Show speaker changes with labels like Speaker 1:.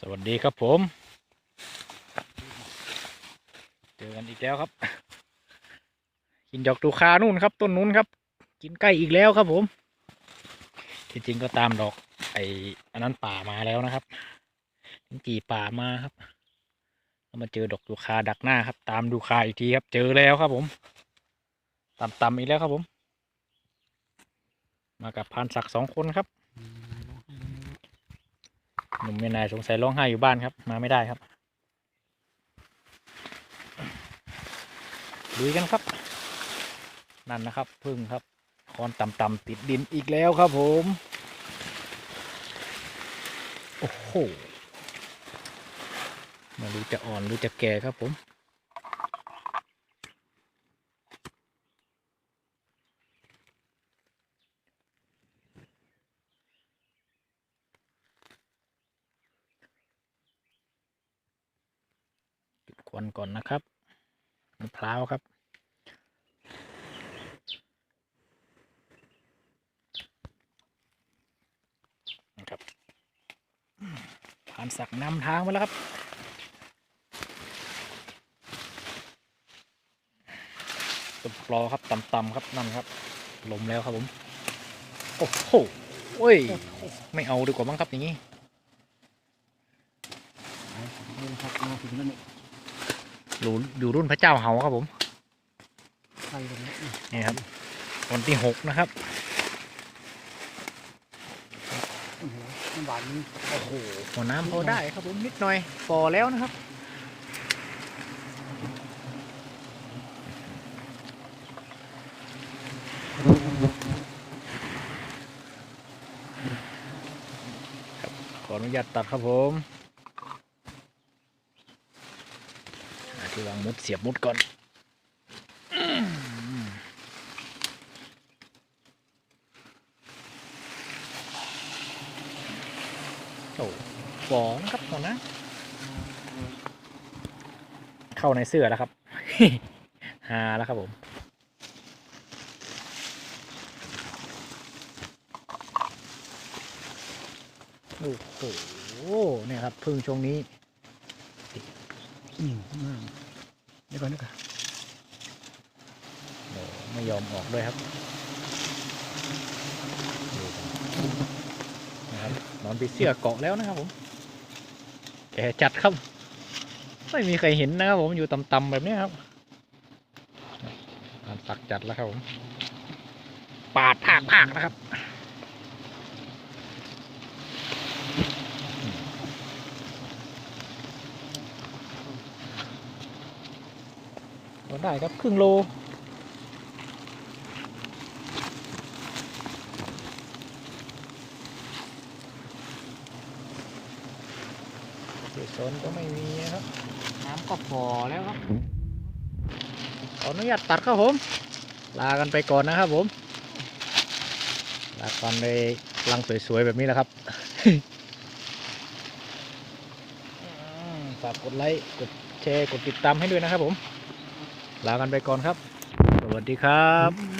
Speaker 1: สวัสดีครับผม เจอกันอีกแล้วครับ กินดอกตูคานู่นครับ ต้นนู้นครับ กินใกล้อีกแล้วครับผม ที่จริงก็ตามดอก ไออันนั้นป่ามาแล้วนะครับกี่ป่ามาครับแล้วมาเจอดอกดูคาดักหน้าครับ ตามดูคาอีกทีครับ เจอแล้วครับผมต่ำๆอีกแล้วครับผม มากับพานศักดิ์สองคนครับ หนุ่มเมียนายสงสัยร้องไห้อยู่บ้านครับ มาไม่ได้ครับดูกันครับ นั่นนะครับพึ่งครับ คอนต่ำๆติดดินอีกแล้วครับผม โอ้โหไมารู้จะอ่อนหรือจะแก่ครับผม วันก่อนนะครับมะพร้าวครับ นะครับ ผ่านสักนำทางมาแล้วครับตุบปลอครับต่ำๆครับนั่นครับลมแล้วครับผม โอ้โหโอ้ย ไม่เอาดีกว่ามั้งครับอย่างนี้
Speaker 2: ครับมาถึงแล้วนี่
Speaker 1: อยู่อยู่รุ่นพระเจ้าเฮาครับผม
Speaker 2: นี้
Speaker 1: นี่ครับ วันที่หกนะครับ
Speaker 2: โอ้โหวาน
Speaker 1: โอ้โหหัวน้ำพอได้ครับผมนิดหน่อยฟอแล้วนะครับครับขออนุญาตตัดครับผม หาที่วางมุดเสียบมุดก่อนโอ้ฟอนะครับหัวนะ เข้าในเสื้อแล้วครับฮาแล้วครับผมโอ้โหเนี่ยครับพึ่งช่วงนี้
Speaker 2: อืมอืม เดี๋ยวก่อนนะครับ
Speaker 1: โอ้ไม่ยอมออกด้วยครับดูนะครับนอนปีเสื้อเกาะแล้วนะครับผมแกจัดครับ ไม่มีใครเห็นนะครับผมอยู่ต่ำๆแบบนี้ครับอ่านตักจัดแล้วครับผมปาดภาคภาคนะครับ ก็ได้ครับครึ่งโลเศษโซนก็ไม่มีนะครับ น้ำก็พอแล้วครับ ขออนุญาตตัดครับผม ลากันไปก่อนนะครับผม ลากันในรังสวยๆแบบนี้แหละครับอืมฝากกดไลค์ กดแชร์ กดติดตามให้ด้วยนะครับผม ลากันไปก่อนครับ สวัสดีครับ